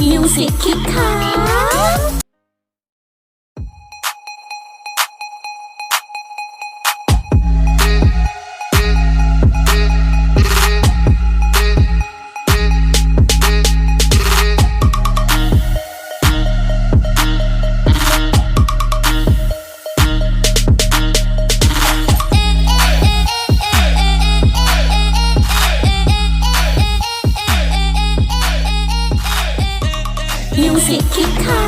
Music Kick ดค่ะ Music คิดค่ะ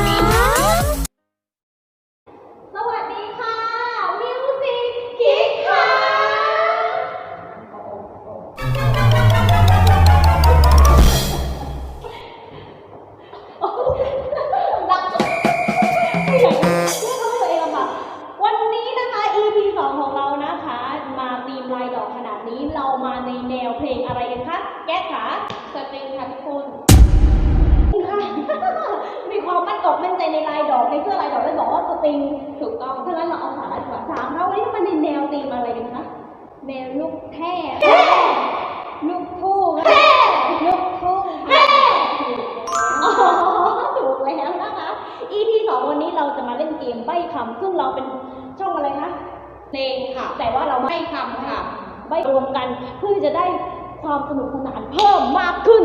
สวัสดีค่ะ มิวสิกคิดค่ะดังไม่อยากเรียกเขาตัวเองลำบากวันนี้นะคะ EP สองของเรานะคะ มาตีมลายดอกขนาดนี้เรามาในแนวเพลงอะไร อกมั่นใจในลายดอกในเสื้อลายดอกแล้วบอกว่าสตริงถูกต้องเพราะฉะนั้นเราเอาสาระดีกว่าสามเราวันนี้มันในแนวธีมอะไรกันคะแนวลูกแท่ลูกทุ่งลูกทุ่งอ๋อถูกแล้วนะคะ EP สองวันนี้เราจะมาเล่นเกมใบ้คำซึ่งเราเป็นช่องอะไรคะเพลงค่ะ แต่ว่าเราไม่คำค่ะใบ้รวมกันเพื่อจะได้ความสนุกสนานเพิ่มมากขึ้น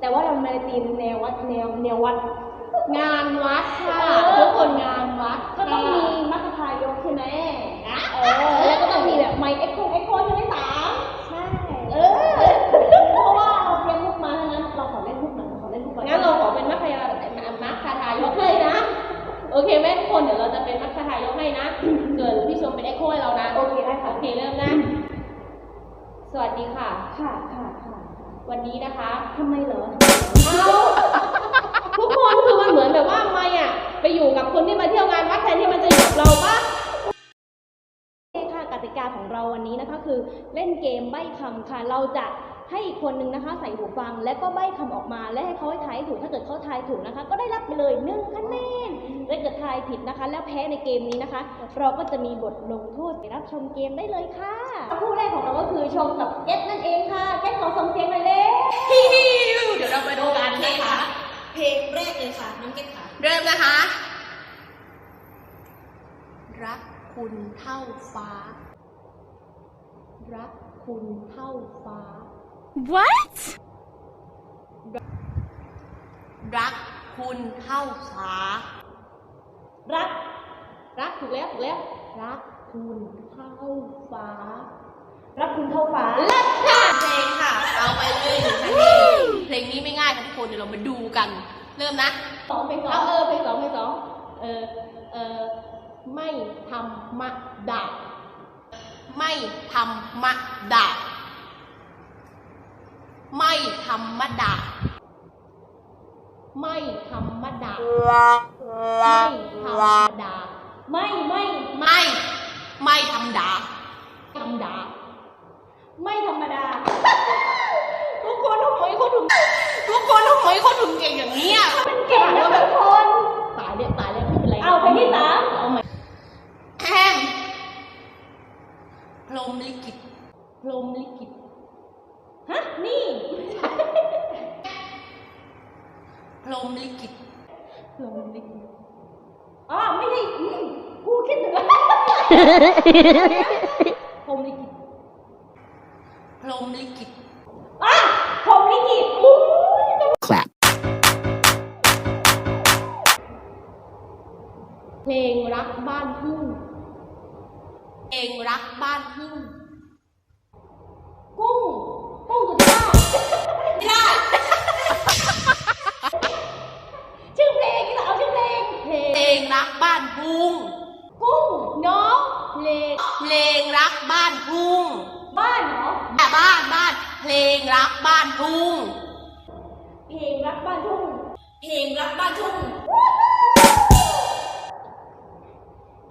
แต่ว่าเราในธีมแนววัดแนวแนววัด งานวัดค่ะเออทุกคนงานวัดก็ต้องมีมัคคทายกใช่ไหมเออแล้วก็ต้องมีแบบไมค์เอ็กโคเอ็กโคใช่ไหมสามใช่เออเพราะว่าเราเตรียมมุกมาทั้งนั้นเราขอเล่นมุกหน่อยเราขอเล่นมุกก่อนงั้นเราขอเป็นมัคคายามัคคทายกให้นะโอเคไหมทุกคนเดี๋ยวเราจะเป็นมัคคทายกให้นะส่วนพี่ชมเป็นเอ็กโคให้เรานะโอเคได้ค่ะโอเคเริ่มนะสวัสดีค่ะ ค่ะค่ะค่ะวันนี้นะคะทำไมเหรอทุกคนคือ เหมือนแบบว่าไม่อะไปอยู่กับคนที่มาเที่ยวงานวัดแทนที่มันจะอยู่กับเราปะค่ะกติกาของเราวันนี้นะคะคือเล่นเกมใบ้คำค่ะ เราจะให้อีกคนนึงนะคะ ใส่หูฟังและก็ใบ้คำออกมา และให้เขาทายถูกถ้าเกิดเขาทายถูกนะคะ ก็ได้รับไปเลยหนึ่งคะแนนถ้าเกิดทายผิดนะคะ แล้วแพ้ในเกมนี้นะคะ เราก็จะมีบทลงโทษไปรับชมเกมได้เลยค่ะคู่แรกของเราก็คือชมกับเอง ลงแรกเลยค่ะ น้องเก็ตค่ะ เริ่มนะคะ รักคุณเท่าฟ้า รักคุณเท่าฟ้า What? รักคุณเท่าฟ้า รัก รักถูกแล้วถูกแล้ว รักคุณเท่าฟ้า รักคุณเท่าฟ้าเลิศค่ะเพลงค่ะ เอาไปเลยหนึ่งคะแนน เพลงนี้ไม่ง่ายค่ะทุกคนเดี๋ยวเรามาดูกัน เริ่มนะสองเป็นสอเอางเออเพลงสองเพลงสองเออเออไม่ธรรมดาไม่ธรรมดาไม่ธรรมดา ไม่ธรรมดา ไม่ธรรมดา ไม่ไม่ไม่ ไม่ธรรมดา ธรรมดา ไม่ธรรมดา ทุกคนทำไมเขา ถึงทุกคนทำไมเขาถึงเก่งอย่างนี้อะมันเก่งนะทุกคนตายแล้วตายแล้วไม่เป็นไรเอาเพลงที่สามเอาใหม่แอมพรมลิขิตพรมลิขิตฮะนี่พรมลิขิตพรมลิขิตอ๋อไม่ได้อืมกูคิดถึงพรมลิขิตพรมลิขิต ลงรักบ้านทุ่ง เพลงรักบ้านทุ่ง กุ้ง กุ้งสุดยอดไม่ได้ ชื่อเพลงนี่แหละเอาชื่อเพลง เพลเพลงงรักบ้านทุ่ง กุ้งน้องเพลงเพลงรักบ้านทุ่ง บ้านเหรอบ้านบ้านบ้าน เพลงรักบ้านทุ่ง เพลงรักบ้านทุ่ง เพลงรักบ้านทุ่ง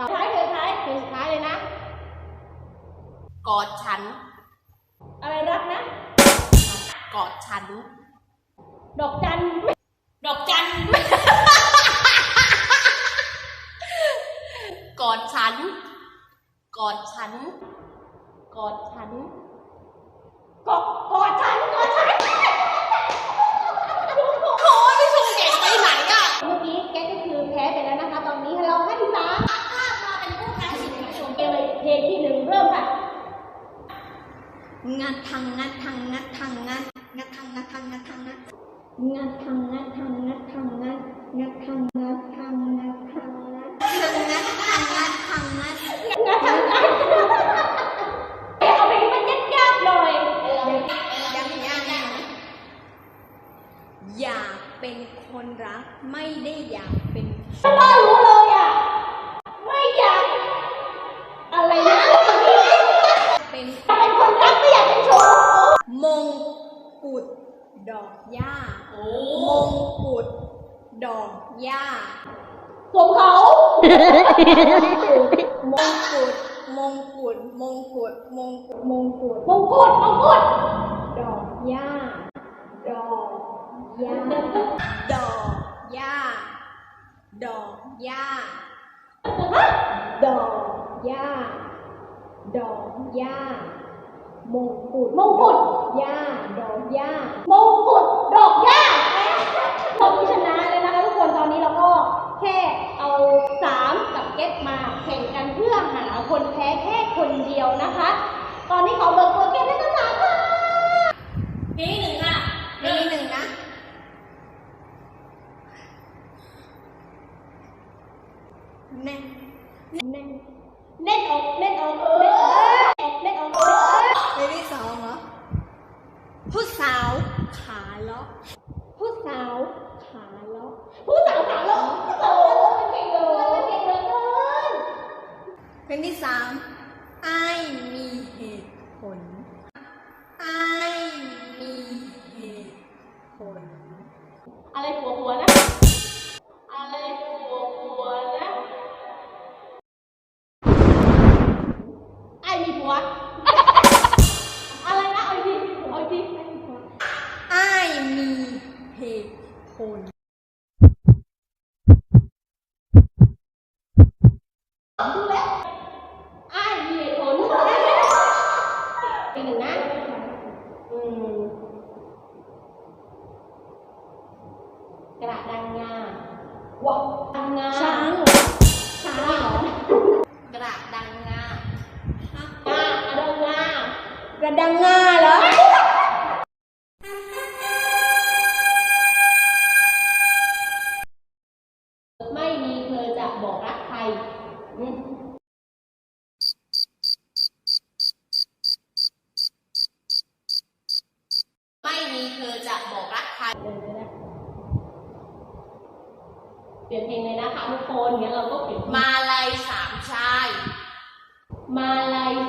ต่อท้ายเพลงท้ายเพลงสุดท้ายเลยนะ กอดฉัน อะไรรักนะ กอดฉัน ดอกจันดอกจัน กอดฉัน กอดฉันฉันกอดฉันกอดกอดฉันกอดฉัน โอ้ยพี่ชมเก่งไปไหนอะ เมื่อกี้แกก็คือแพ้ไปแล้วนะคะ ตอนนี้เราให้สาม มาเป็นผู้แพ้สิคุณผู้ชม เกมเลยเพลงที่หนึ่งเริ่มค่ะ งัดทางงัดทางงัดทางงัดงัดทางงัดทางงัดทางงัดงัดทางงัดทางงัดทาง งัดงัดทางงัดทางงัดทางงัดงัดทางงัดทางงัดงานทำงานเอาเพลงที่มันยากๆหน่อยยังยังยังอยากเป็นคนรักไม่ได้อยากเป็นพ่อรู้เลยอะไม่อยากอะไรนะเป็นเป็นคนรักไม่อยากเป็นชู้มงกุฎดอกหญ้ามงกุฎ ดอกหญ้าสวมเขา มงกุฎ มงกุฎ มงกุฎ มงกุฎ มงกุฎ มงกุฎ มงกุฎ ดอกหญ้า ดอกหญ้า ดอกหญ้า ดอกหญ้า ดอกหญ้า ดอกหญ้ามงกุฎ มงกุฎหญ้า ดอกหญ้ามงกุฎดอกหญ้าคนที่ชนะเลยนะคะทุกคนตอนนี้เราก็แค่เอาสามกับเก็ตมาแข่งกันเพื่อหาคนแพ้แค่คนเดียวนะคะ ตอนนี้ขอเบิกตัวเก็ตได้ทั้งสามค่ะ เพลงหนึ่งค่ะเพลงหนึ่งนะ แน่นแน่นเล่นออกเล่นออกเล่นออกเล่นออกเล่นออกเพลงที่สองเหรอผู้สาวขาเลาะผู้สาวขาเลาะผู้สาวขาลงผู้สาวขาลงเป็นเก่งเลยเก่งเหลยเกินเพลงที่สามไอ้ายมีเหตุผลไอ้ายมีเหตุผลอะไรหัวหัวนะ ตุผลดูแล้วไอ้มีเหตุผลอีกหนึ่งนะอืมกระดังงาว้าวดังงาช้างเหรอช้างเหรอกระดังงางากระดังงากระดังงาเหรอ ไม่มีเธอจะบอกรักใครเดินไปได้เปลี่ยนเพลงเลยนะคะทุกคนงั้นเราก็เปลี่ยนเพลงมาลัยสามชาย มาลัยสาม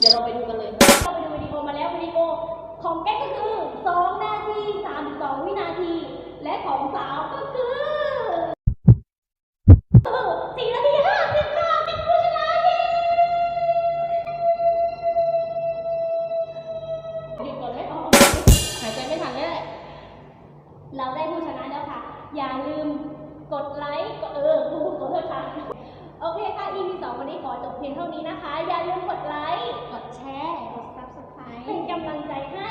เดี๋ยวเราไปดูกันเลยเราไปดูวิดีโอมาแล้ววิดีโอของแก๊กก็คือ 2 นาที 32 วินาที และของสาว เป็